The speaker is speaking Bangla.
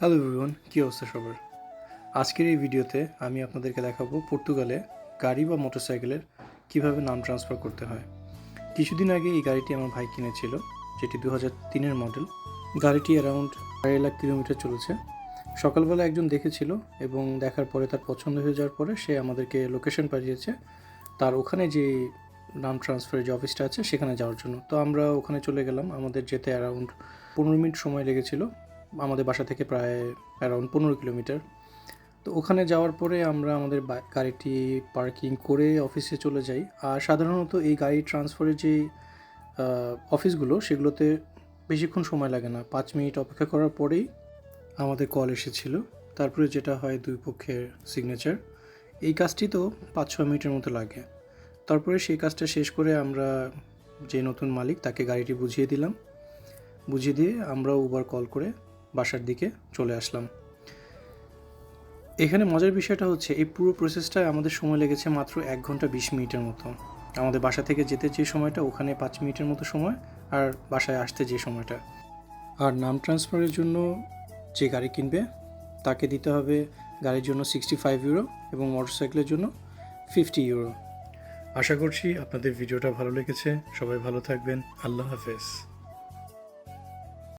হ্যালো এভরিওয়ান কী অবস্থা সবার? আজকের এই ভিডিওতে আমি আপনাদেরকে দেখাবো পর্তুগালে গাড়ি বা মোটরসাইকেলের কীভাবে নাম ট্রান্সফার করতে হয়। কিছুদিন আগে এই গাড়িটি আমার ভাই কিনেছিল, যেটি দু হাজার তিনের মডেল গাড়িটি অ্যারাউন্ড আড়াই লাখ কিলোমিটার চলেছে। সকালবেলা একজন দেখেছিল এবং দেখার পরে তার পছন্দ হয়ে যাওয়ার পরে সে আমাদেরকে লোকেশন পাঠিয়েছে। তার ওখানে যে নাম ট্রান্সফারের যে অফিসটা আছে, সেখানে যাওয়ার জন্য। তো আমরা ওখানে চলে গেলাম। আমাদের যেতে অ্যারাউন্ড পনেরো মিনিট সময় লেগেছিল। আমাদের বাসা থেকে প্রায় অ্যারাউন্ড পনেরো কিলোমিটার। তো ওখানে যাওয়ার পরে আমরা আমাদের গাড়িটি পার্কিং করে অফিসে চলে যাই। আর সাধারণত এই গাড়ি ট্রান্সফারের যে অফিসগুলো সেগুলোতে বেশিক্ষণ সময় লাগে না। পাঁচ মিনিট অপেক্ষা করার পরেই আমাদের কল এসেছিল। তারপরে যেটা হয় দুই পক্ষের সিগনেচার এই কাজটি তো পাঁচ ছ মিনিটের মতো লাগে। তারপরে সেই কাজটা শেষ করে আমরা যে নতুন মালিক, তাকে গাড়িটি বুঝিয়ে দিলাম। বুঝিয়ে দিয়ে আমরা উবার কল করে বাসার দিকে চলে আসলাম। এখানে মজার বিষয়টা হচ্ছে, এই পুরো প্রসেসটায় আমাদের সময় লেগেছে মাত্র এক ঘণ্টা বিশ মিনিটের মতো। আমাদের বাসা থেকে যেতে যে সময়টা, ওখানে পাঁচ মিনিটের মতো সময়, আর বাসায় আসতে যে সময়টা। আর নাম ট্রান্সফারের জন্য যে গাড়ি কিনবে, তাকে দিতে হবে গাড়ির জন্য সিক্সটি ফাইভ ইউরো এবং মোটরসাইকেলের জন্য ফিফটি ইউরো আশা করছি আপনাদের ভিডিওটা ভালো লেগেছে। সবাই ভালো থাকবেন। আল্লাহ হাফেজ।